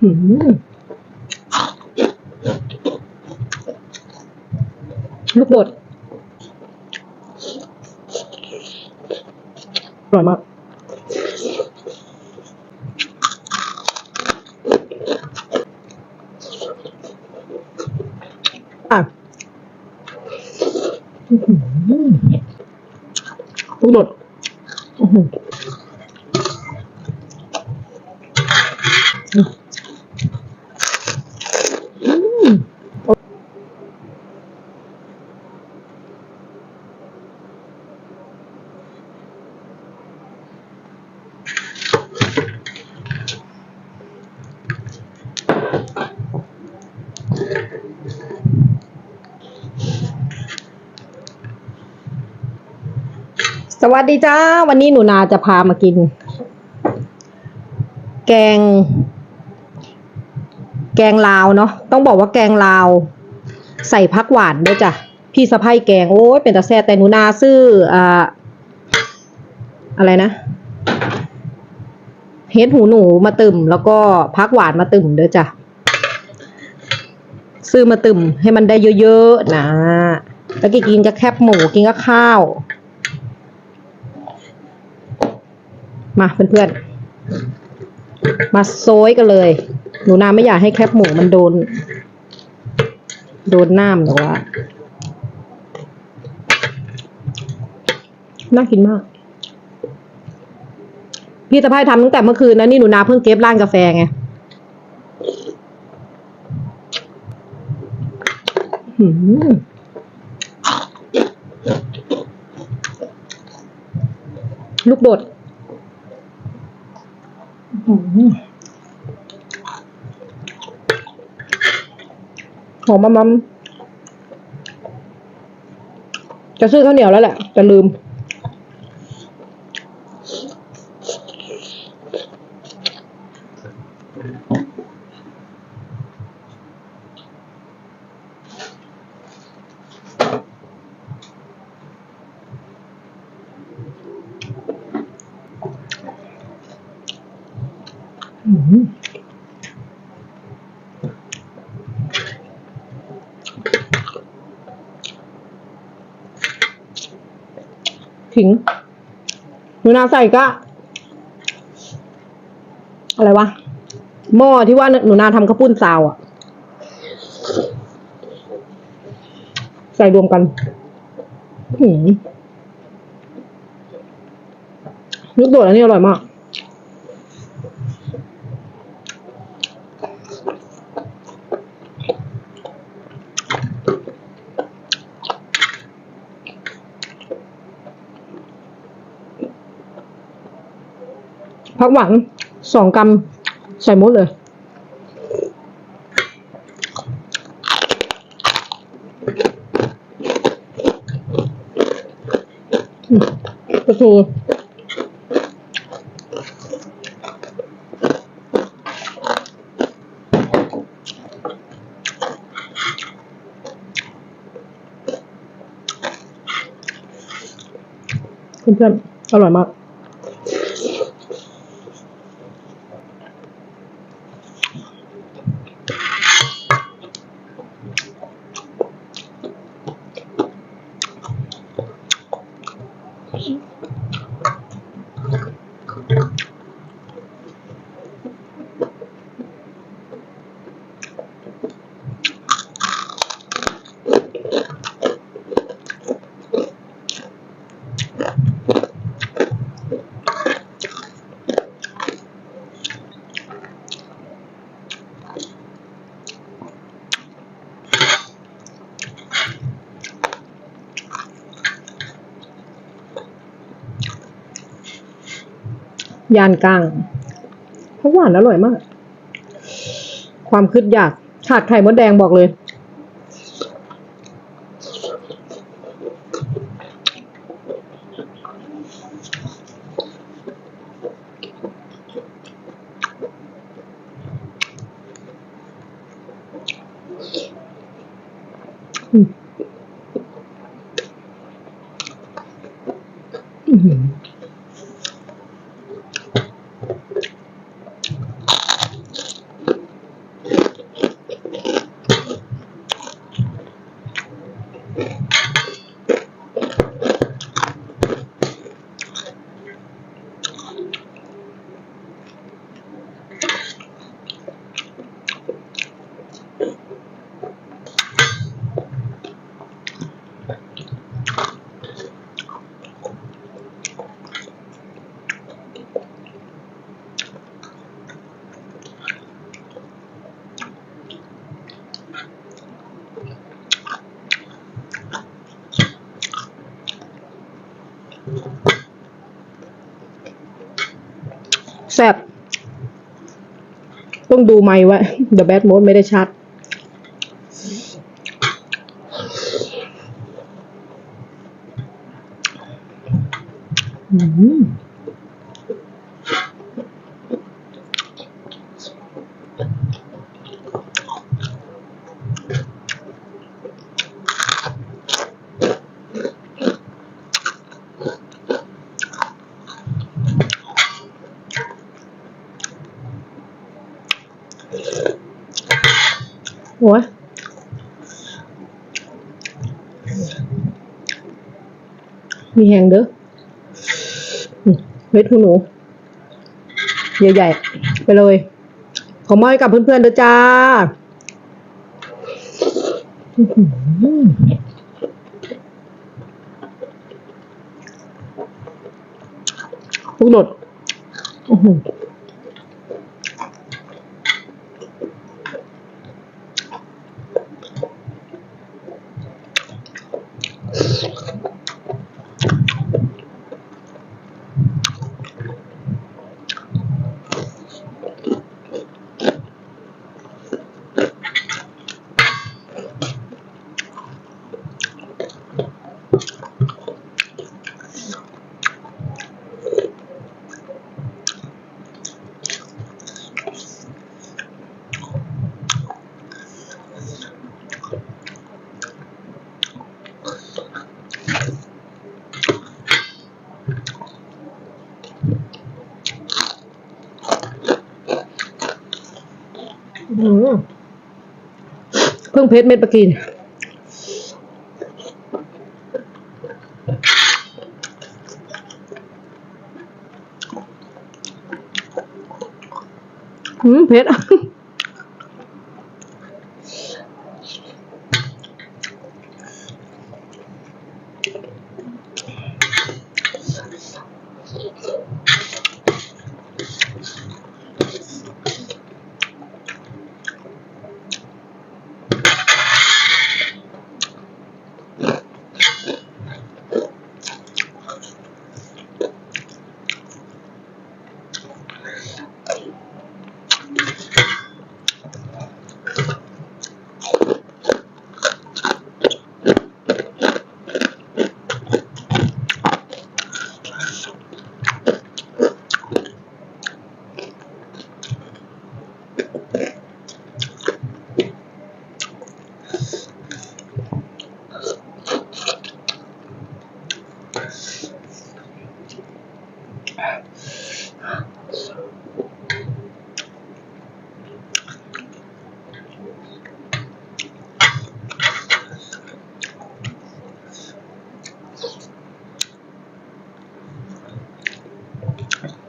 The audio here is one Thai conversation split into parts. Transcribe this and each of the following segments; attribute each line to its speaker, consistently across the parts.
Speaker 1: หืมลูกโดดอร่อยมากอะลูกโดดอือหืออืม สวัสดีจ้า วันนี้หนูนาจะพามากิน แกง แกงลาวเนาะต้องบอกว่าแกงลาว ใส่พักหวานด้วยจ้ะพี่สะพ้ายแกงโอ้ยเป็นตาแซ่แต่หนูนาซื้ออ่าอะไรนะเฮ็ดหูหนูมาตึมแล้วก็พักหวานมาตึมเด้อจ้ะซื้อมาตึมให้มันได้เยอะๆนะแล้วก็กินกับแคบหมูกินกับข้าว มาเพื่อนๆมาโซยกันเลย หนูนาไม่อยากให้แคบหมูมันโดน โดนน้ำหรอกว่าน่ากินมาก พี่สะไพายทำตั้งแต่เมื่อคืนนะนี่หนูนาเพิ่งเก็บร้านกาแฟไงลูกโดดอื้อหื หอมมัมๆจะซื้อข้าวเหนียวแล้วแหละจะลืม อื้อ ขิงหนูนาใส่ก็ อะไรวะหม้อที่ว่าหนูนาทำข้าวปุ้นซาวอะใส่รวมกันหืมลูกโดดอันนี้อร่อยมาก ผัก หวานสองกรัมใส่มดเลยอืมปลาทูเพื่อนๆอร่อยมาก ยานกลางผักหวานอร่อยมาก ความคืดอยากขาดไข่มดแดงบอกเลย ต้องดูไม่ไว้ The Bad Mode ไม่ได้ชัด อืม โอ้ยมีแหงเด้อเม็ดหูหนู ใหญ่ๆ ไปเลย ขอมอบให้กับเพื่อนๆเด้อจ้าอื้อหือลูกโดดอือ เพิ่งเพชรเม็ดปะกินอืมเพช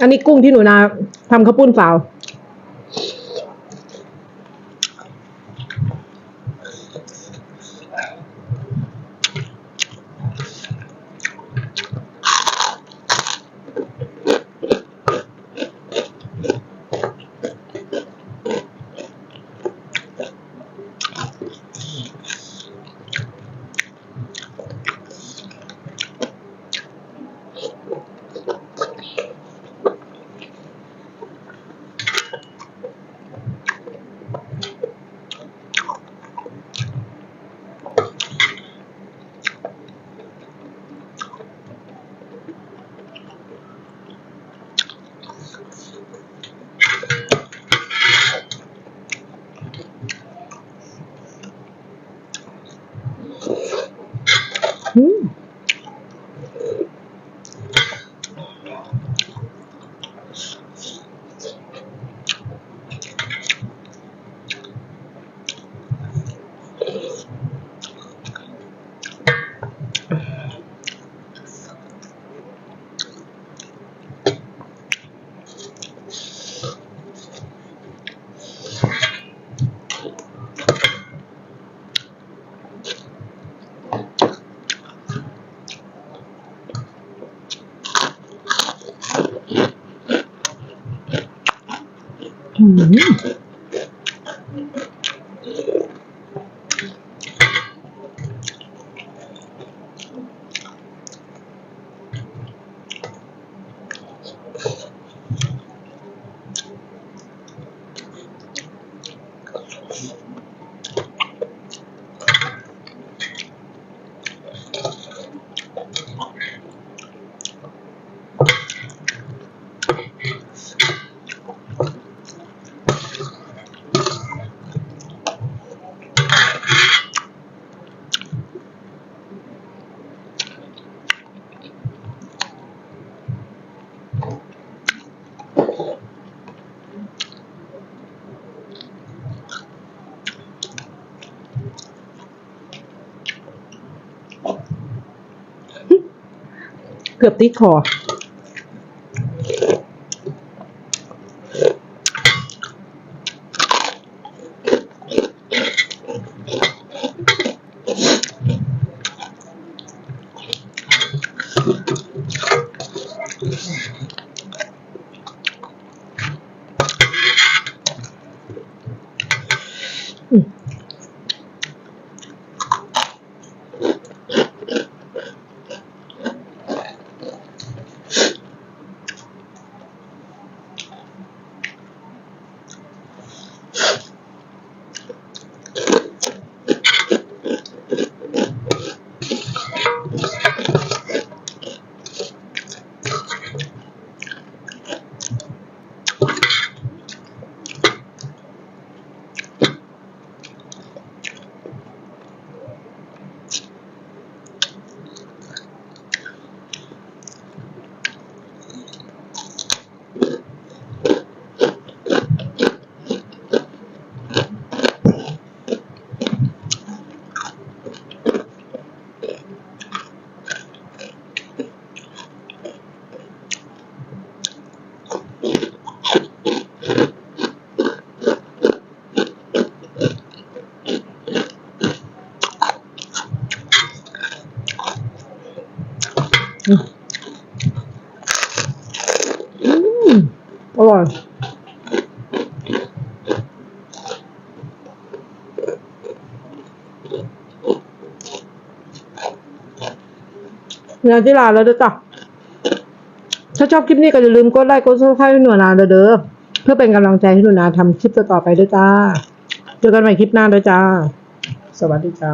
Speaker 1: อันนี้กุ้งที่หนูนาทำข้าวปุ้นเปล่า อื เกือบติดคอ อร่อยงานที่ลาแล้วเด้อจ้ะถ้าชอบคลิปนี้ก็อย่าลืมกดไลค์กดซับสไครต์ให้หนูนาเด้อเด้อเพื่อเป็นกำลังใจให้หนูนาทำคลิปต่อไปด้วยจ้า เจอกันใหม่คลิปหน้าด้วยจ้า สวัสดีจ้า